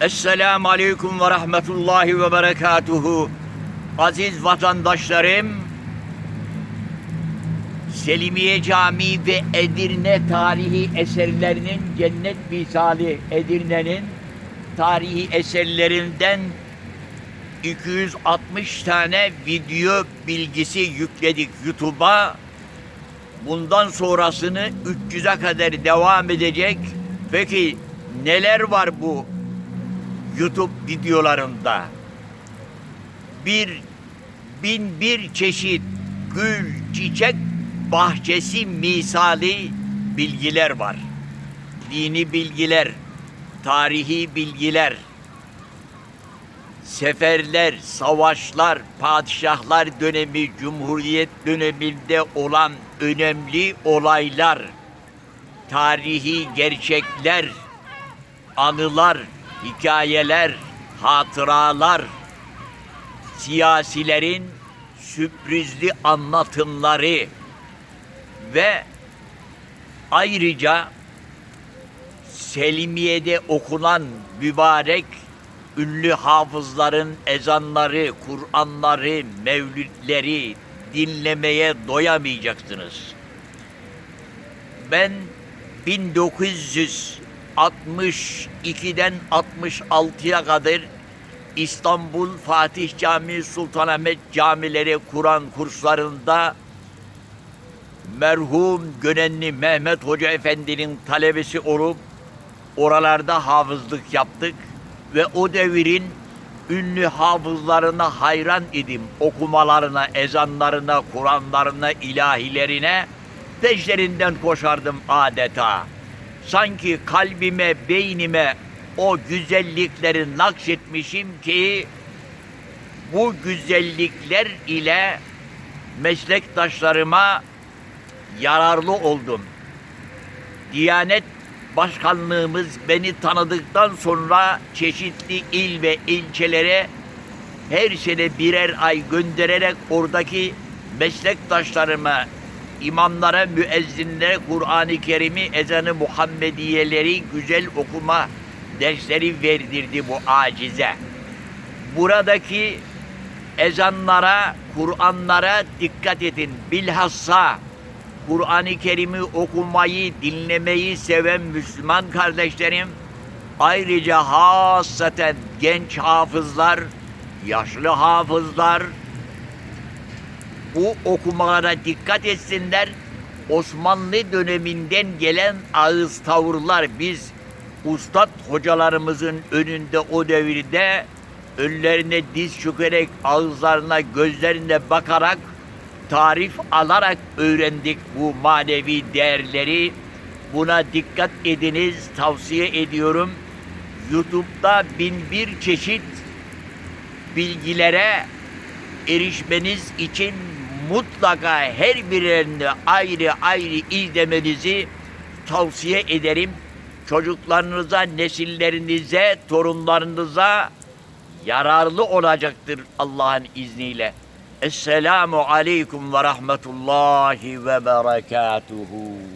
Esselamu Aleyküm ve Rahmetullahi ve Berekatuhu. Aziz vatandaşlarım, Selimiye Camii ve Edirne tarihi eserlerinin cennet misali Edirne'nin tarihi eserlerinden 260 tane video bilgisi yükledik YouTube'a. Bundan sonrasını 300'e kadar devam edecek. Peki neler var bu YouTube videolarında? Bir bin bir çeşit gül, çiçek bahçesi misali bilgiler var. Dini bilgiler, tarihi bilgiler, seferler, savaşlar, padişahlar dönemi, cumhuriyet döneminde olan önemli olaylar, tarihi gerçekler, anılar, hikayeler, hatıralar, siyasilerin sürprizli anlatımları ve ayrıca Selimiye'de okunan mübarek ünlü hafızların ezanları, Kur'anları, mevlütleri dinlemeye doyamayacaksınız. Ben 1962'den 66'ya kadar İstanbul Fatih Camii Sultanahmet camileri Kur'an kurslarında merhum Gönenli Mehmet Hoca Efendi'nin talebesi olup oralarda hafızlık yaptık ve o devirin ünlü hafızlarına hayran idim. Okumalarına, ezanlarına, Kur'anlarına, ilahilerine peşlerinden koşardım adeta. Sanki kalbime, beynime o güzellikleri nakşetmişim ki bu güzellikler ile meslektaşlarıma yararlı oldum. Diyanet Başkanlığımız beni tanıdıktan sonra çeşitli il ve ilçelere her sene birer ay göndererek oradaki meslektaşlarıma, imamlara, müezzinlere Kur'an-ı Kerim'i, ezanı Muhammediyeleri güzel okuma dersleri verdirdi bu acize. Buradaki ezanlara, Kur'anlara dikkat edin. Bilhassa Kur'an-ı Kerim'i okumayı, dinlemeyi seven Müslüman kardeşlerim, ayrıca hasaten genç hafızlar, yaşlı hafızlar bu okumalara dikkat etsinler. Osmanlı döneminden gelen ağız tavırlar biz ustad hocalarımızın önünde o devirde önlerine diz çökerek ağızlarına gözlerine bakarak tarif alarak öğrendik bu manevi değerleri. Buna dikkat ediniz, tavsiye ediyorum. YouTube'da bin bir çeşit bilgilere erişmeniz için mutlaka her birini ayrı ayrı izlemenizi tavsiye ederim. Çocuklarınıza, nesillerinize, torunlarınıza yararlı olacaktır Allah'ın izniyle. Esselamu aleyküm ve rahmetullahi ve berekatuhu.